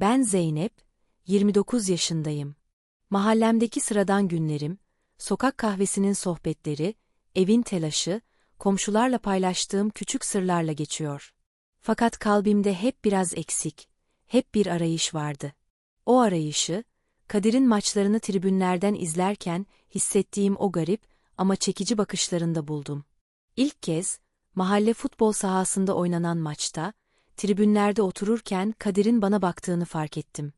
Ben Zeynep, 29 yaşındayım. Mahallemdeki sıradan günlerim, sokak kahvesinin sohbetleri, evin telaşı, komşularla paylaştığım küçük sırlarla geçiyor. Fakat kalbimde hep biraz eksik, hep bir arayış vardı. O arayışı, Kadir'in maçlarını tribünlerden izlerken hissettiğim o garip ama çekici bakışlarında buldum. İlk kez, mahalle futbol sahasında oynanan maçta, tribünlerde otururken Kadir'in bana baktığını fark ettim.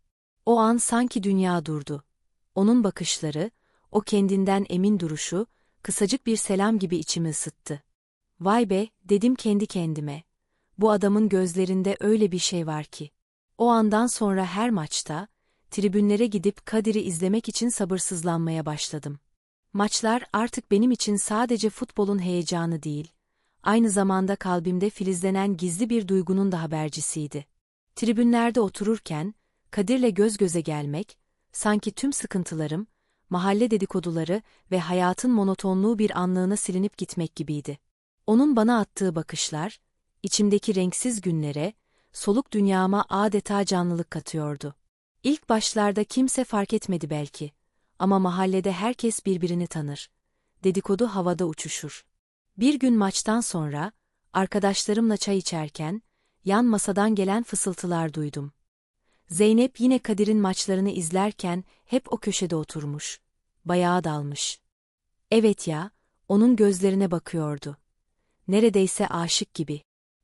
O an sanki dünya durdu. Onun bakışları, o kendinden emin duruşu, kısacık bir selam gibi içimi ısıttı. Vay be, dedim kendi kendime. Bu adamın gözlerinde öyle bir şey var ki. O andan sonra her maçta, tribünlere gidip Kadir'i izlemek için sabırsızlanmaya başladım. Maçlar artık benim için sadece futbolun heyecanı değil, aynı zamanda kalbimde filizlenen gizli bir duygunun da habercisiydi. Tribünlerde otururken, Kadir'le göz göze gelmek, sanki tüm sıkıntılarım, mahalle dedikoduları ve hayatın monotonluğu bir anlığına silinip gitmek gibiydi. Onun bana attığı bakışlar, içimdeki renksiz günlere, soluk dünyama adeta canlılık katıyordu. İlk başlarda kimse fark etmedi belki. Ama mahallede herkes birbirini tanır. Dedikodu havada uçuşur. Bir gün maçtan sonra, arkadaşlarımla çay içerken, yan masadan gelen fısıltılar duydum. Zeynep yine Kadir'in maçlarını izlerken hep o köşede oturmuş. Bayağı dalmış. Evet ya, onun gözlerine bakıyordu. Neredeyse aşık gibi.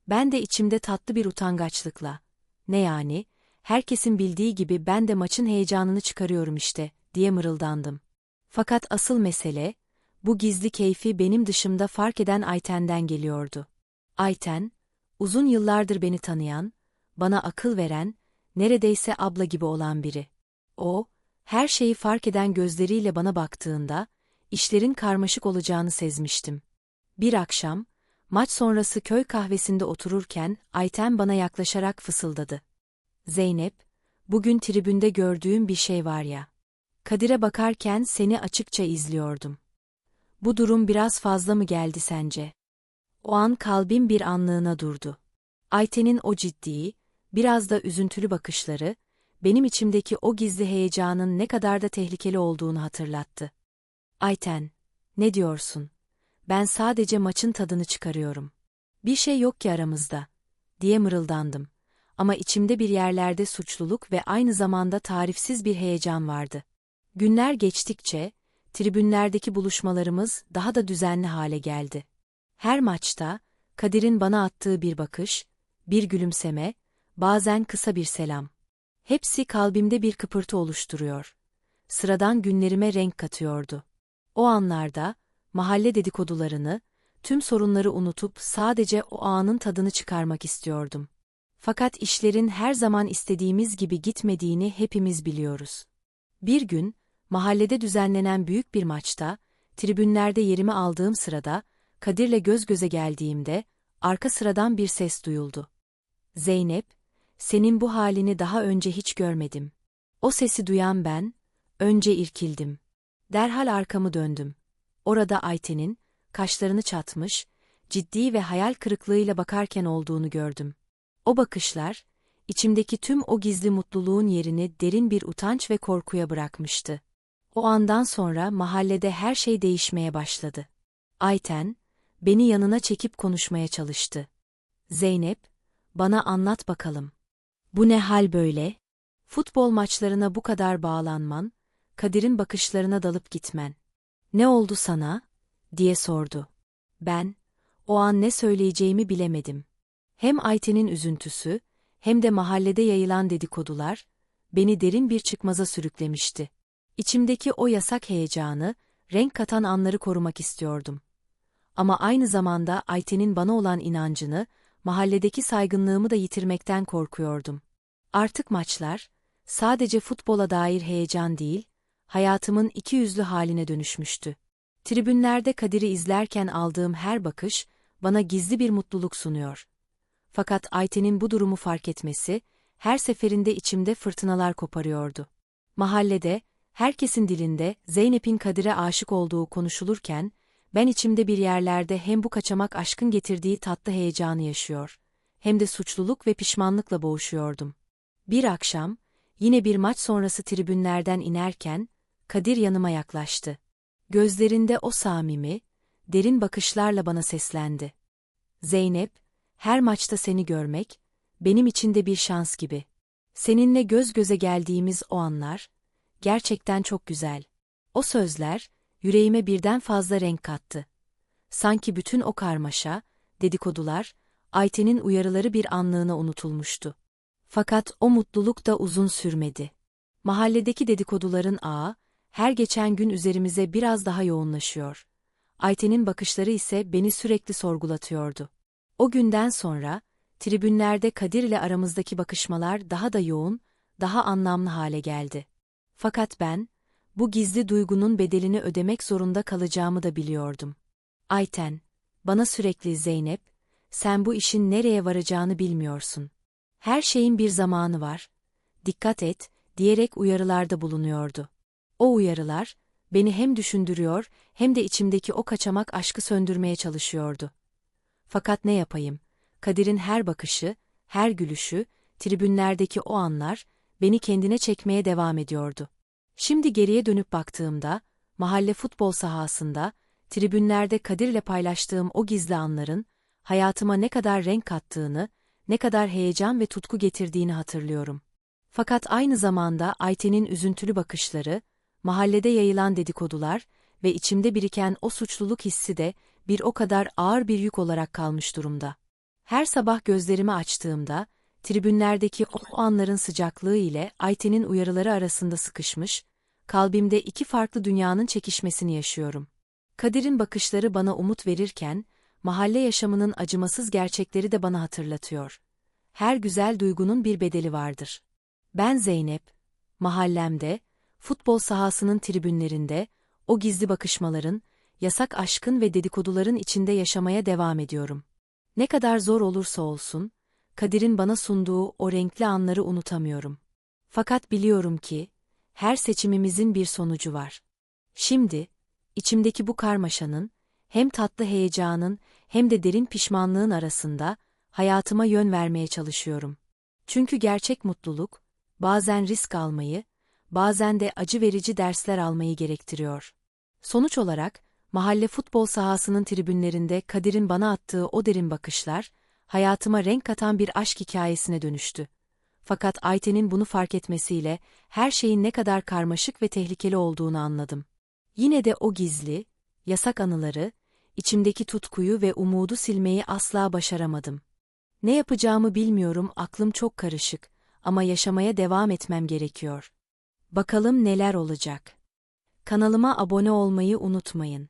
Ben de içimde tatlı bir utangaçlıkla. Ne yani, herkesin bildiği gibi ben de maçın heyecanını çıkarıyorum işte, diye mırıldandım. Fakat asıl mesele, bu gizli keyfi benim dışımda fark eden Ayten'den geliyordu. Ayten, uzun yıllardır beni tanıyan, bana akıl veren, neredeyse abla gibi olan biri. O, her şeyi fark eden gözleriyle bana baktığında, işlerin karmaşık olacağını sezmiştim. Bir akşam, maç sonrası köy kahvesinde otururken Ayten bana yaklaşarak fısıldadı. Zeynep, bugün tribünde gördüğüm bir şey var ya. Kadir'e bakarken seni açıkça izliyordum. Bu durum biraz fazla mı geldi sence? O an kalbim bir anlığına durdu. Ayten'in o ciddi, biraz da üzüntülü bakışları, benim içimdeki o gizli heyecanın ne kadar da tehlikeli olduğunu hatırlattı. Ayten, ne diyorsun? Ben sadece maçın tadını çıkarıyorum. Bir şey yok ki aramızda, diye mırıldandım. Ama içimde bir yerlerde suçluluk ve aynı zamanda tarifsiz bir heyecan vardı. Günler geçtikçe, tribünlerdeki buluşmalarımız daha da düzenli hale geldi. Her maçta, Kadir'in bana attığı bir bakış, bir gülümseme, bazen kısa bir selam. Hepsi kalbimde bir kıpırtı oluşturuyor. Sıradan günlerime renk katıyordu. O anlarda, mahalle dedikodularını, tüm sorunları unutup sadece o anın tadını çıkarmak istiyordum. Fakat işlerin her zaman istediğimiz gibi gitmediğini hepimiz biliyoruz. Bir gün, mahallede düzenlenen büyük bir maçta, tribünlerde yerimi aldığım sırada, Kadir'le göz göze geldiğimde, arka sıradan bir ses duyuldu. Zeynep, senin bu halini daha önce hiç görmedim. O sesi duyan ben, önce irkildim. Derhal arkamı döndüm. Orada Ayten'in, kaşlarını çatmış, ciddi ve hayal kırıklığıyla bakarken olduğunu gördüm. O bakışlar, içimdeki tüm o gizli mutluluğun yerini derin bir utanç ve korkuya bırakmıştı. O andan sonra mahallede her şey değişmeye başladı. Ayten, beni yanına çekip konuşmaya çalıştı. Zeynep, bana anlat bakalım. Bu ne hal böyle? Futbol maçlarına bu kadar bağlanman, Kadir'in bakışlarına dalıp gitmen. Ne oldu sana? diye sordu. Ben, o an ne söyleyeceğimi bilemedim. Hem Ayten'in üzüntüsü, hem de mahallede yayılan dedikodular, beni derin bir çıkmaza sürüklemişti. İçimdeki o yasak heyecanı, renk katan anları korumak istiyordum. Ama aynı zamanda Ayten'in bana olan inancını, mahalledeki saygınlığımı da yitirmekten korkuyordum. Artık maçlar, sadece futbola dair heyecan değil, hayatımın iki yüzlü haline dönüşmüştü. Tribünlerde Kadir'i izlerken aldığım her bakış, bana gizli bir mutluluk sunuyor. Fakat Ayten'in bu durumu fark etmesi, her seferinde içimde fırtınalar koparıyordu. Mahallede, herkesin dilinde Zeynep'in Kadir'e aşık olduğu konuşulurken, ben içimde bir yerlerde hem bu kaçamak aşkın getirdiği tatlı heyecanı yaşıyor, hem de suçluluk ve pişmanlıkla boğuşuyordum. Bir akşam, Yine bir maç sonrası tribünlerden inerken, Kadir yanıma yaklaştı. Gözlerinde o samimi, derin bakışlarla bana seslendi. Zeynep, her maçta seni görmek, benim için de bir şans gibi. Seninle göz göze geldiğimiz o anlar, gerçekten çok güzel. O sözler, yüreğime birden fazla renk kattı. Sanki bütün o karmaşa, dedikodular, Ayten'in uyarıları bir anlığına unutulmuştu. Fakat o mutluluk da uzun sürmedi. Mahalledeki dedikoduların ağı, her geçen gün üzerimize biraz daha yoğunlaşıyor. Ayten'in bakışları ise beni sürekli sorgulatıyordu. O günden sonra, tribünlerde Kadir ile aramızdaki bakışmalar daha da yoğun, daha anlamlı hale geldi. Fakat ben, bu gizli duygunun bedelini ödemek zorunda kalacağımı da biliyordum. Ayten, bana sürekli Zeynep, sen bu işin nereye varacağını bilmiyorsun. Her şeyin bir zamanı var. Dikkat et, diyerek uyarılarda bulunuyordu. O uyarılar, beni hem düşündürüyor hem de içimdeki o kaçamak aşkı söndürmeye çalışıyordu. Fakat ne yapayım? Kadir'in her bakışı, her gülüşü, tribünlerdeki o anlar, beni kendine çekmeye devam ediyordu. Şimdi geriye dönüp baktığımda, mahalle futbol sahasında, tribünlerde Kadir'le paylaştığım o gizli anların, hayatıma ne kadar renk kattığını, ne kadar heyecan ve tutku getirdiğini hatırlıyorum. Fakat aynı zamanda Ayten'in üzüntülü bakışları, mahallede yayılan dedikodular ve içimde biriken o suçluluk hissi de bir o kadar ağır bir yük olarak kalmış durumda. Her sabah gözlerimi açtığımda, tribünlerdeki o anların sıcaklığı ile Ayten'in uyarıları arasında sıkışmış, kalbimde iki farklı dünyanın çekişmesini yaşıyorum. Kadir'in bakışları bana umut verirken, mahalle yaşamının acımasız gerçekleri de bana hatırlatıyor. Her güzel duygunun bir bedeli vardır. Ben Zeynep, mahallemde, futbol sahasının tribünlerinde, o gizli bakışmaların, yasak aşkın ve dedikoduların içinde yaşamaya devam ediyorum. Ne kadar zor olursa olsun, Kadir'in bana sunduğu o renkli anları unutamıyorum. Fakat biliyorum ki, her seçimimizin bir sonucu var. Şimdi, içimdeki bu karmaşanın, hem tatlı heyecanın hem de derin pişmanlığın arasında, hayatıma yön vermeye çalışıyorum. Çünkü gerçek mutluluk, bazen risk almayı, bazen de acı verici dersler almayı gerektiriyor. Sonuç olarak, mahalle futbol sahasının tribünlerinde Kadir'in bana attığı o derin bakışlar, hayatıma renk katan bir aşk hikayesine dönüştü. Fakat Ayten'in bunu fark etmesiyle her şeyin ne kadar karmaşık ve tehlikeli olduğunu anladım. Yine de o gizli, yasak anıları, içimdeki tutkuyu ve umudu silmeyi asla başaramadım. Ne yapacağımı bilmiyorum, aklım çok karışık ama yaşamaya devam etmem gerekiyor. Bakalım neler olacak. Kanalıma abone olmayı unutmayın.